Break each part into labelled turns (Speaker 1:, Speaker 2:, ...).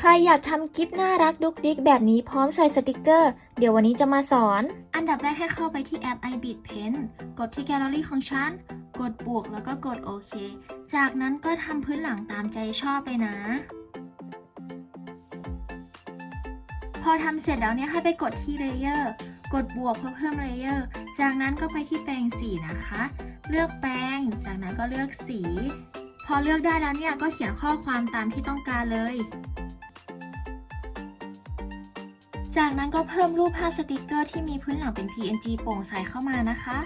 Speaker 1: ใครอยากทำกิฟน่ารักดุกดิกแบบนี้พร้อมใส่สติกเกอร์ เดี๋ยววันนี้จะมาสอน
Speaker 2: อันดับแรกให้เข้าไปที่แอป iBit Pen กดที่แกลเลอรี่ของฉัน กดบวกแล้วก็กดโอเค จากนั้นก็ทำพื้นหลังตามใจชอบเลยนะ พอทำเสร็จแล้วเนี่ยให้ไปกดที่ Layer กดบวกเพื่อเพิ่ม Layer จากนั้นก็ไปที่แปรงสีนะคะ เลือกแปรงจากนั้นก็เลือกสี พอเลือกได้แล้วเนี่ยก็เขียนข้อความตามที่ต้องการเลย จากนั้นก็เพิ่มรูปภาพสติกเกอร์ที่มีพื้นหลังเป็น PNG โปร่งใสเข้ามานะคะ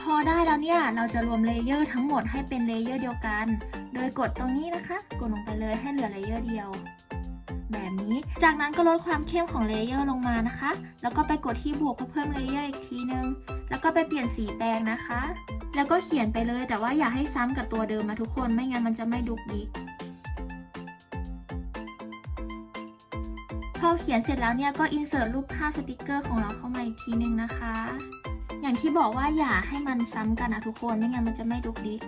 Speaker 2: พอได้แล้วเนี่ย เราจะรวมเลเยอร์ทั้งหมดให้เป็นเลเยอร์เดียวกัน โดยกดตรงนี้นะคะ กดลงไปเลยให้เหลือเลเยอร์เดียว แบบนี้ จากนั้นก็ลดความเข้มของเลเยอร์ลงมานะคะ แล้วก็ไปกดที่บวกเพื่อเพิ่มเลเยอร์อีกทีนึง แล้วก็ไปเปลี่ยนสีแปรงนะคะ แล้วก็เขียนไปเลยแต่ว่าอย่าให้ซ้ำกับตัวเดิมนะทุกคน ไม่งั้นมันจะไม่ดุกดิก อเขียนเสร็จแล้วเนี่ยก็อินเสิร์ตรูปภาพสติกเกอร์ของเราเข้ามาอีกทีนึงนะคะ อย่างที่บอกว่าอย่าให้มันซ้ำกันนะทุกคนไม่งั้นมันจะไม่ดุกดิก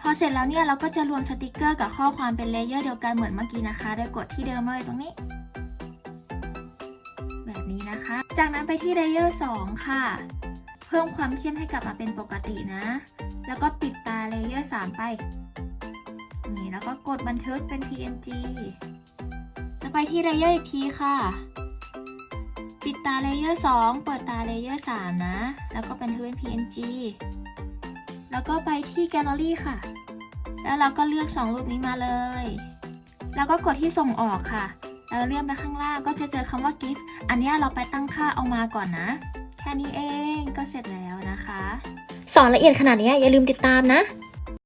Speaker 2: พอเสร็จแล้วเนี่ยเราก็จะรวมสติกเกอร์กับข้อความเป็นเลเยอร์เดียวกันเหมือนเมื่อกี้นะคะ โดยกดที่เดิมเลยตรงนี้ แบบนี้นะคะ จากนั้นไปที่เลเยอร์2ค่ะ เพิ่มความเข้มให้กลับมาเป็นปกตินะ แล้วก็ปิดตาเลเยอร์3ไป นี่แล้วก็กดบันทึกเป็น PNG ไปที่เลเยอร์อีกทีค่ะ ปิดตาเลเยอร์2เปิดตาเลเยอร์3นะ แล้วก็เป็นพื้น PNG แล้วก็ไปที่แกลเลอรี่ค่ะ แล้วเราก็เลือก 2 รูปนี้มาเลย แล้วก็กดที่ส่งออกค่ะ แล้วเลื่อนไปข้างล่างก็จะเจอคำว่า GIF อันนี้เราไปตั้งค่าเอามาก่อนนะ แค่นี้เองก็เสร็จแล้วนะคะ
Speaker 1: สอนละเอียดขนาดนี้อย่าลืมติดตามนะ